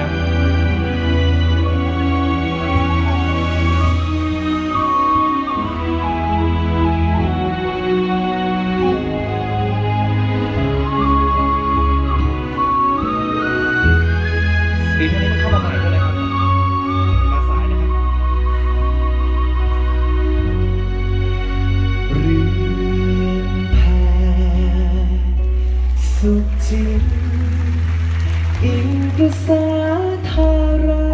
นะครับสีตันมัเข้ามาใหม่เท่าไหครับมาสายนะครับเรือนแพสุขจิง อิงกระสาทารา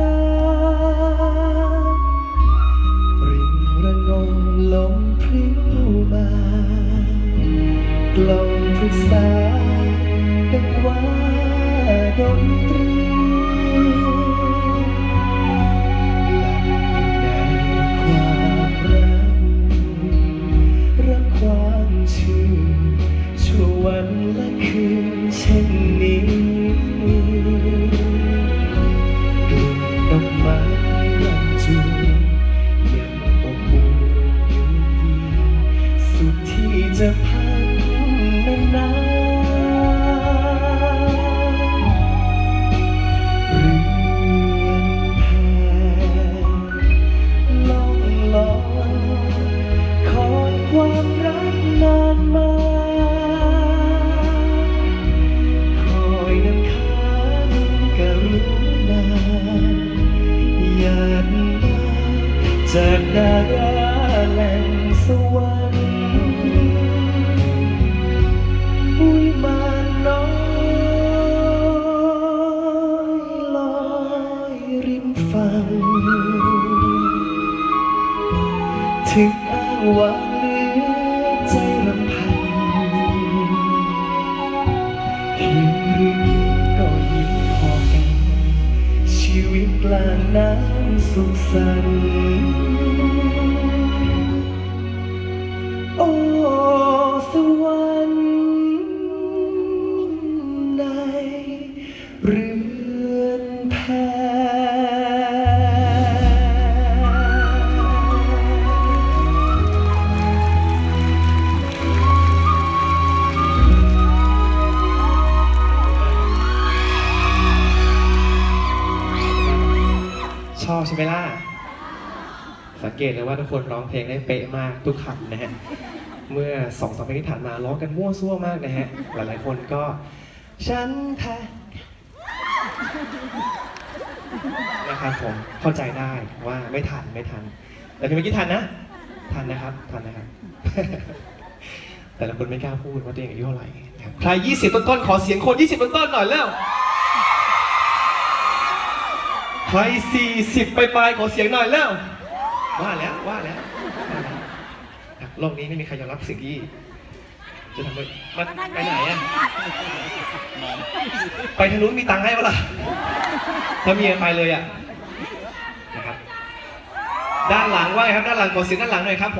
รินระงมลมพริ้วมากลอมประสาดังว่าดนตรี จะพันนานๆเรือนแพล่องลอยคอยความรักนานมาคอยนำค้างกรุณาหยาดมาจากดาราแหล่งสวรรค์ ฟัง ถึงอ้างว่าเหลือใจรำพันหิวหรืออิ่มก็ยิ้มพอกัน ชีวิตกลางน้ำสุขสันต์ อบใช่ไหมล่ะ สังเกตเลยว่าทุกคนร้องเพลงได้เป๊ะมากทุกคำนะฮะ เมื่อสองสามเพลงที่ผ่านมาร้องกันมั่วซั่วมากนะฮะ หลายๆคนก็ ฉันแพ้นะครับผมเข้าใจได้ว่าไม่ทันไม่ทัน แต่เพลงเมื่อกี้ทันนะ ทันนะครับทันนะครับ แต่ละคนไม่กล้าพูดว่าตัวเองอายุเท่าไหร่นะครับใคร 20 ต้นๆขอเสียงคน 20 ต้นๆหน่อยเร็ว ใคร40ไปปลายๆขอเสียงหน่อยแล้ว ว่าแล้วว่าแล้วโลกนี้ไม่มีใครยอมรับสิ่งที่จะทำไปมันไปไหนอะไปทางนู้นมีตังค์ให้ปะล่ะถ้ามีไปเลยอะนะครับด้านหลังว่าไงครับด้านหลังขอเสียงด้านหลังหน่อยครับผม